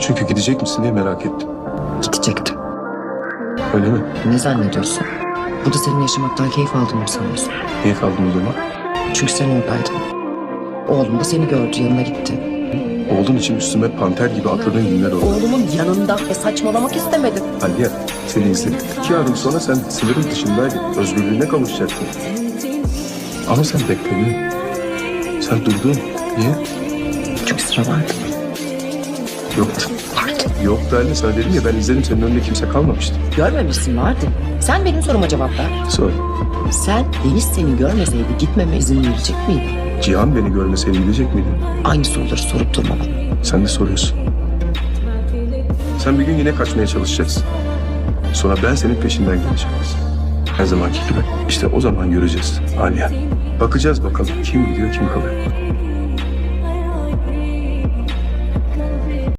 Çünkü gidecek misin diye merak ettim. Gidecektim. Öyle mi? Ne zannediyorsun? Burada senin yaşamaktan keyif aldığımı mı sanıyorsun? Niye kaldın o zaman? Çünkü sen oradaydın. Oğlum da seni gördü yanına gitti. Oğlun için üstüme panter gibi atladığın günler oldu. Oğlumun yanında e saçmalamak istemedim. Aliye seni izledik. İki adım sonra sen sınırın dışındaydın. Özgürlüğüne kavuşacaktın. Ama sen bekledin. Sen durdun. Niye? Çünkü sıra vardı. Yoktu. Yoktu Ali. Sana dedim ya ben izledim senin önünde kimse kalmamıştı. Görmemişsin vardı. Sen benim soruma cevap ver. Sor. Sen Deniz seni görmeseydi gitmeme izin verecek miydin? Cihan beni görmeseydi gidecek miydin? Aynı soruları sorup durma bana. Sen de soruyorsun. Sen bir gün yine kaçmaya çalışacaksın. Sonra ben senin peşinden geleceğim. Her zamanki gibi. İşte o zaman göreceğiz Aliye. Bakacağız bakalım kim gidiyor kim kalıyor.